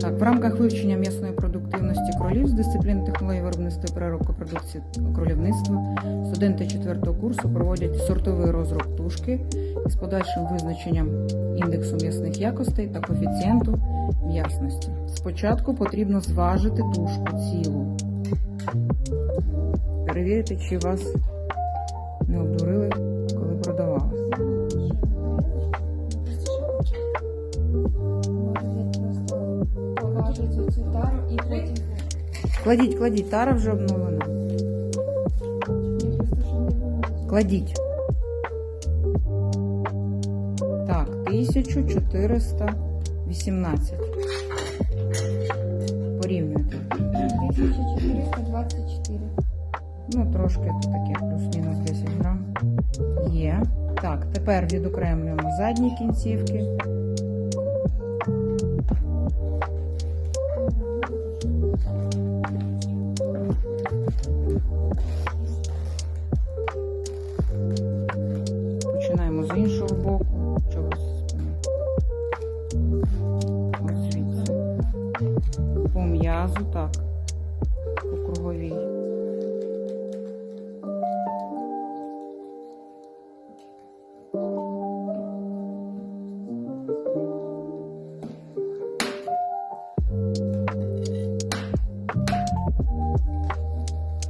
Так, в рамках вивчення м'ясної продуктивності кролів з дисциплін технології виробництва і переробки продукції кролівництва студенти 4 курсу проводять сортовий розроб тушки із подальшим визначенням індексу м'ясних якостей та коефіцієнту м'ясності. Спочатку потрібно зважити тушку цілу. Перевірити, чи вас не обдурили, Поважити цю тару і потім Кладіть, кладіть, тара вже обновлена. Кладіть. Так, 1418. Порівнюйте. 1424. Ну, трошки тут таке, плюс-мінус 10 грам. Є. Так, тепер відокремлюємо задні кінцівки. з іншого боку, чогось. По м'язу, так, по круговій.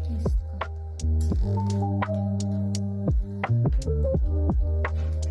Кістка. うん。